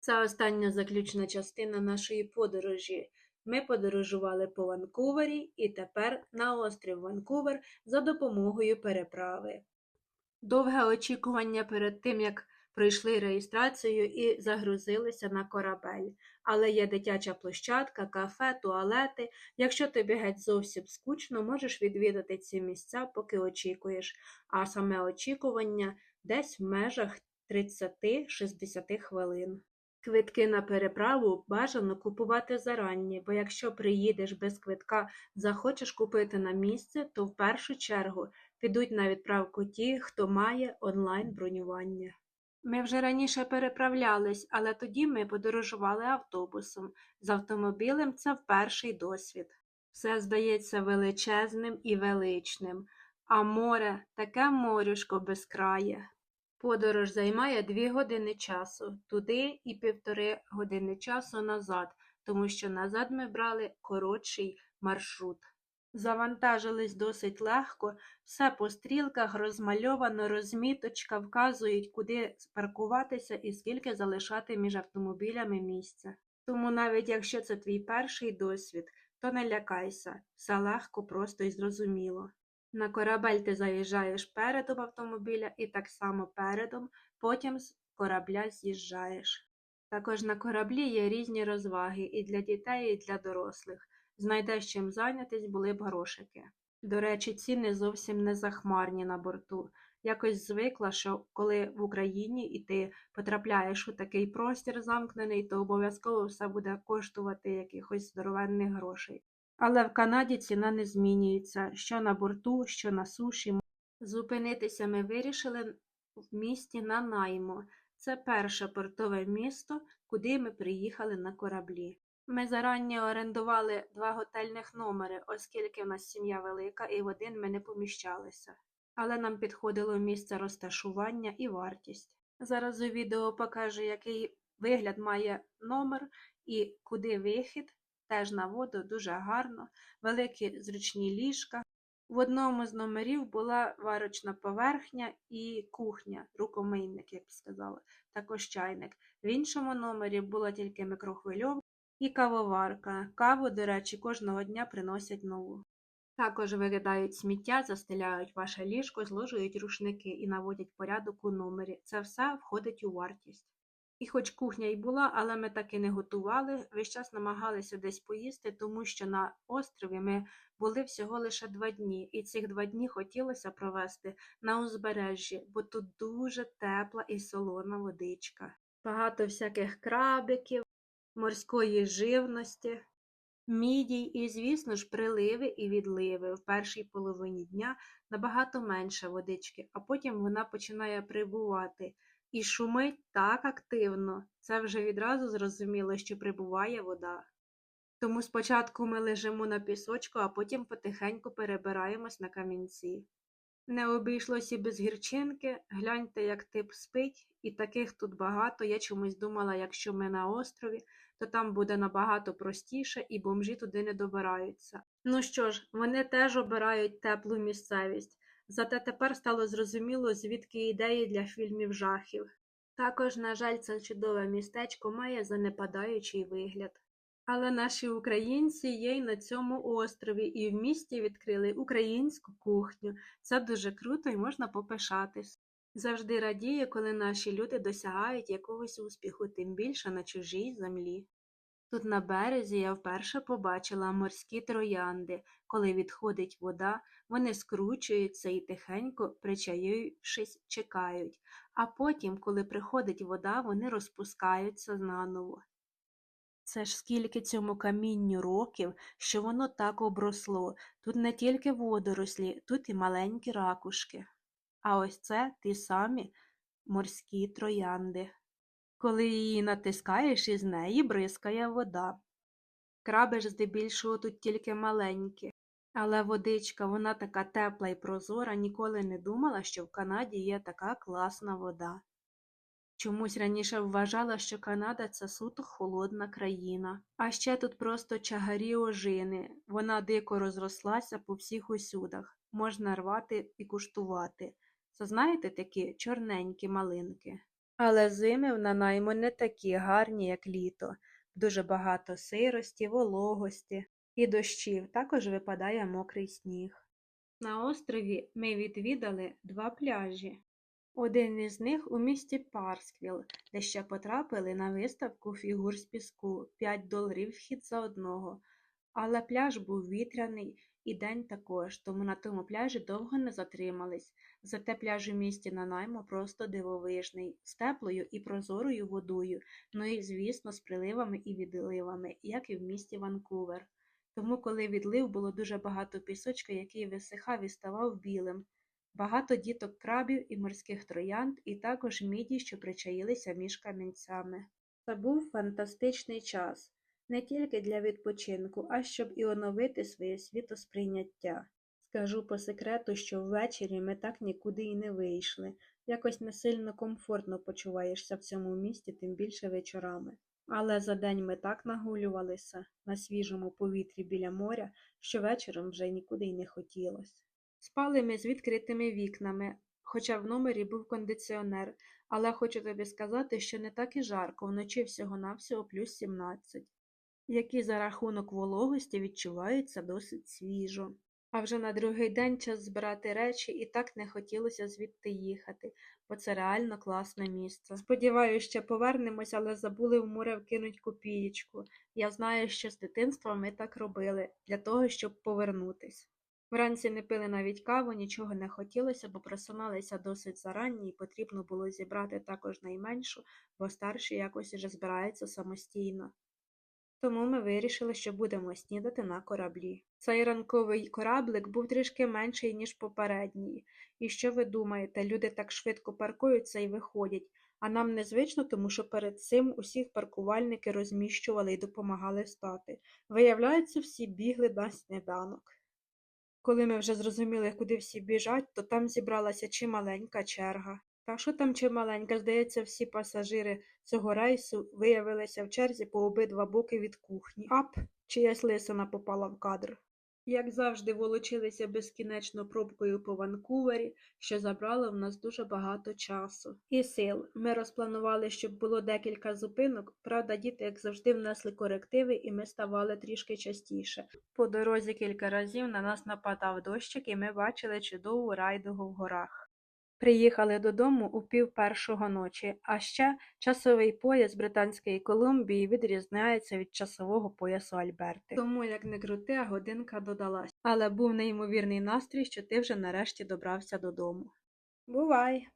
Це остання заключна частина нашої подорожі. Ми подорожували по Ванкувері і тепер на острів Ванкувер за допомогою переправи. Довге очікування перед тим, як пройшли реєстрацію і загрузилися на корабель. Але є дитяча площадка, кафе, туалети. Якщо тобі геть зовсім скучно, можеш відвідати ці місця, поки очікуєш. А саме очікування десь в межах 30-60 хвилин. Квитки на переправу бажано купувати зарані, бо якщо приїдеш без квитка, захочеш купити на місце, то в першу чергу підуть на відправку ті, хто має онлайн бронювання. Ми вже раніше переправлялись, але тоді ми подорожували автобусом. З автомобілем це вперший досвід. Все здається величезним і величним, а море таке морюшко безкрає. Подорож займає дві години часу, туди і півтори години часу назад, тому що назад ми брали коротший маршрут. Завантажились досить легко, все по стрілках розмальовано, розміточка, вказують, куди паркуватися і скільки залишати між автомобілями місця. Тому навіть якщо це твій перший досвід, то не лякайся, все легко, просто і зрозуміло. На корабель ти заїжджаєш передом автомобіля і так само передом, потім з корабля з'їжджаєш. Також на кораблі є різні розваги і для дітей, і для дорослих. Знайдеш чим зайнятись, були б грошики. До речі, ціни зовсім не захмарні на борту. Якось звикла, що коли в Україні і ти потрапляєш у такий простір замкнений, то обов'язково все буде коштувати якихось здоровенних грошей. Але в Канаді ціна не змінюється, що на борту, що на суші. Зупинитися ми вирішили в місті Нанаймо. Це перше портове місто, куди ми приїхали на кораблі. Ми зарані орендували два готельних номери, оскільки в нас сім'я велика і в один ми не поміщалися. Але нам підходило місце розташування і вартість. Зараз у відео покажу, який вигляд має номер і куди вихід. Теж на воду дуже гарно, великі зручні ліжка. В одному з номерів була варочна поверхня і кухня, рукомийник, як б сказала, також чайник. В іншому номері була тільки мікрохвильовка і кавоварка. Каву, до речі, кожного дня приносять нову. Також викидають сміття, застеляють ваше ліжко, зложують рушники і наводять порядок у номері. Це все входить у вартість. І хоч кухня й була, але ми так і не готували, весь час намагалися десь поїсти, тому що на острові ми були всього лише два дні, і цих два дні хотілося провести на узбережжі, бо тут дуже тепла і солона водичка. Багато всяких крабиків, морської живності, мідій і, звісно ж, приливи і відливи. В першій половині дня набагато менше водички, а потім вона починає прибувати. І шумить так активно, це вже відразу зрозуміло, що прибуває вода. Тому спочатку ми лежимо на пісочку, а потім потихеньку перебираємось на камінці. Не обійшлось і без гірчинки, гляньте, як тип спить, і таких тут багато. Я чомусь думала, якщо ми на острові, то там буде набагато простіше і бомжі туди не добираються. Ну що ж, вони теж обирають теплу місцевість. Зате тепер стало зрозуміло, звідки ідеї для фільмів жахів. Також, на жаль, це чудове містечко має занепадаючий вигляд. Але наші українці є й на цьому острові, і в місті відкрили українську кухню. Це дуже круто і можна попишатись. Завжди радію, коли наші люди досягають якогось успіху, тим більше на чужій землі. Тут на березі я вперше побачила морські троянди. Коли відходить вода, вони скручуються і тихенько, причаївшись, чекають, а потім, коли приходить вода, вони розпускаються наново. Це ж скільки цьому камінню років, що воно так обросло. Тут не тільки водорослі, тут і маленькі ракушки. А ось це ті самі морські троянди. Коли її натискаєш, із неї бризкає вода. Краби здебільшого тут тільки маленькі, але водичка, вона така тепла і прозора, ніколи не думала, що в Канаді є така класна вода. Чомусь раніше вважала, що Канада це суто холодна країна. А ще тут просто чагарі ожини, вона дико розрослася по всіх усюдах, можна рвати і куштувати. Це знаєте такі чорненькі малинки. Але зими в Нанаймо не такі гарні, як літо. Дуже багато сирості, вологості і дощів. Також випадає мокрий сніг. На острові ми відвідали два пляжі. Один із них у місті Парсквіл, де ще потрапили на виставку фігур з піску 5 доларів вхід за одного. Але пляж був вітряний і день також, тому на тому пляжі довго не затримались. Зате пляж у місті Нанаймо просто дивовижний, з теплою і прозорою водою, ну і, звісно, з приливами і відливами, як і в місті Ванкувер. Тому, коли відлив, було дуже багато пісочка, який висихав і ставав білим. Багато діток крабів і морських троянд, і також міді, що причаїлися між камінцями. Це був фантастичний час не тільки для відпочинку, а щоб і оновити своє світосприйняття. Скажу по секрету, що ввечері ми так нікуди і не вийшли. Якось не сильно комфортно почуваєшся в цьому місті, тим більше вечорами. Але за день ми так нагулювалися на свіжому повітрі біля моря, що вечором вже нікуди й не хотілося. Спали ми з відкритими вікнами, хоча в номері був кондиціонер, але хочу тобі сказати, що не так і жарко, вночі всього-навсього плюс 17, які за рахунок вологості відчуваються досить свіжо. А вже на другий день час збирати речі і так не хотілося звідти їхати, бо це реально класне місце. Сподіваюся, ще повернемось, але забули в море вкинуть копієчку. Я знаю, що з дитинства ми так робили, для того, щоб повернутись. Вранці не пили навіть каву, нічого не хотілося, бо просиналися досить зарані і потрібно було зібрати також найменшу, бо старший якось уже збирається самостійно. Тому ми вирішили, що будемо снідати на кораблі. Цей ранковий кораблик був трішки менший, ніж попередній. І що ви думаєте, люди так швидко паркуються і виходять, а нам незвично, тому що перед цим усіх паркувальники розміщували і допомагали стати. Виявляється, всі бігли на сніданок. Коли ми вже зрозуміли, куди всі біжать, то там зібралася чималенька черга. Та що там чималенька, здається, всі пасажири цього рейсу виявилися в черзі по обидва боки від кухні. Ап, чиясь лисина попала в кадр. Як завжди, волочилися безкінечно пробкою по Ванкувері, що забрало в нас дуже багато часу. І сил. Ми розпланували, щоб було декілька зупинок, правда, діти, як завжди, внесли корективи, і ми ставали трішки частіше. По дорозі кілька разів на нас нападав дощик, і ми бачили чудову райдугу в горах. Приїхали додому у пів першого ночі, а ще часовий пояс Британської Колумбії відрізняється від часового поясу Альберти. Тому, як не крути, а годинка додалась. Але був неймовірний настрій, що ти вже нарешті добрався додому. Бувай!